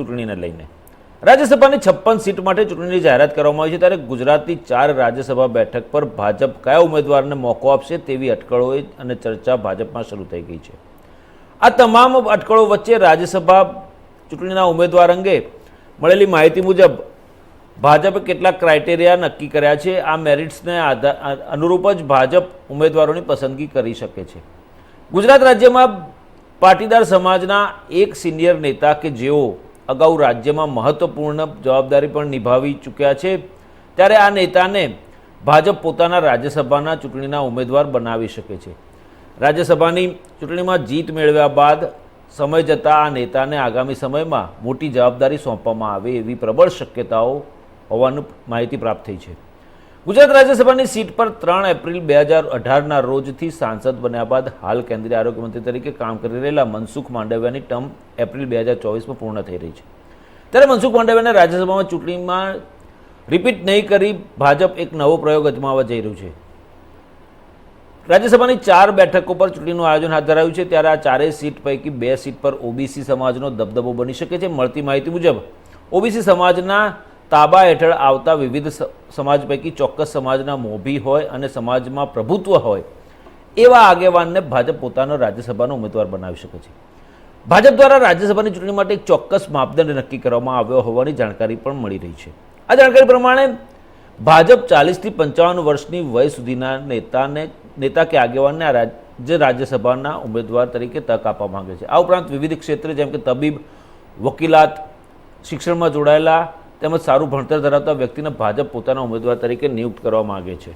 ચૂંટણીને લઈને. રાજ્યસભાની છપ્પન સીટ માટે ચૂંટણીની જાહેરાત કરવામાં આવી છે ત્યારે ગુજરાતની ચાર રાજ્યસભા બેઠક પર ભાજપ કયા ઉમેદવારને મોકો આપશે તેવી અટકળો અને ચર્ચા ભાજપમાં શરૂ થઈ ગઈ છે. આ તમામ અટકળો વચ્ચે રાજ્યસભા ચૂંટણીના ઉમેદવાર અંગે મળેલી માહિતી મુજબ ભાજપે કેટલાક ક્રાઇટેરિયા નક્કી કર્યા છે. આ મેરિટ્સને આધાર અનુરૂપ જ ભાજપ ઉમેદવારોની પસંદગી કરી શકે છે. ગુજરાત રાજ્યમાં પાટીદાર સમાજના એક સિનિયર નેતા કે જેઓ અગાઉ રાજ્યમાં મહત્વપૂર્ણ જવાબદારી પણ નિભાવી ચૂક્યા છે. ત્યારે આ નેતાને ભાજપ પોતાના રાજ્યસભાના ચૂંટણીના ઉમેદવાર બનાવી શકે છે. રાજ્યસભાની ચૂંટણીમાં જીત મેળવ્યા બાદ સમય જતાં આ નેતાને આગામી સમયમાં મોટી જવાબદારી સોંપવામાં આવે એવી પ્રબળ શક્યતાઓ હોવાનું માહિતી પ્રાપ્ત થઈ છે. ગુજરાત રાજ્યસભાની સીટ પર ત્રણ એપ્રિલ બે હજાર અઢારના રોજથી સાંસદ બન્યા બાદ હાલ કેન્દ્રીય આરોગ્ય મંત્રી તરીકે કામ કરી રહેલા મનસુખ માંડવિયાની ટર્મ એપ્રિલ બે હજાર ચોવીસમાં પૂર્ણ થઈ રહી છે. ત્યારે મનસુખ માંડવિયાને રાજ્યસભામાં ચૂંટણીમાં રિપીટ નહીં કરી ભાજપ એક નવો પ્રયોગ અજમાવવા જઈ રહ્યું છે. રાજ્યસભાની ચાર બેઠકો પર ચૂંટણીનું આયોજન હાથ ધરાયું છે. ત્યારે આ ચારેય સીટ પૈકી બે સીટ પર ઓબીસી સમાજનો દબદબો બની શકે છે. મળતી માહિતી મુજબ, ઓબીસી સમાજના તાબા હેઠળ આવતા વિવિધ સમાજ પૈકી ચોક્કસ સમાજના મોભી હોય અને સમાજમાં પ્રભુત્વ હોય, એવા આગેવાનને ભાજપ પોતાનો રાજ્યસભાનો ઉમેદવાર બનાવી શકે છે. ભાજપ દ્વારા રાજ્યસભાની ચૂંટણી માટે એક ચોક્કસ માપદંડ નક્કી કરવામાં આવ્યો હોવાની જાણકારી પણ મળી રહી છે. આ જાણકારી પ્રમાણે ભાજપ ચાલીસથી પંચાવન વર્ષની વય સુધીના નેતાને, નેતા કે આગેવાનને આ રાજ્ય, રાજ્યસભાના ઉમેદવાર તરીકે તક આપવા માંગે છે. આ ઉપરાંત વિવિધ ક્ષેત્રે જેમ કે તબીબ, વકીલાત, શિક્ષણમાં જોડાયેલા તેમજ સારું ભણતર ધરાવતા વ્યક્તિને ભાજપ પોતાના ઉમેદવાર તરીકે નિયુક્ત કરવા માગે છે.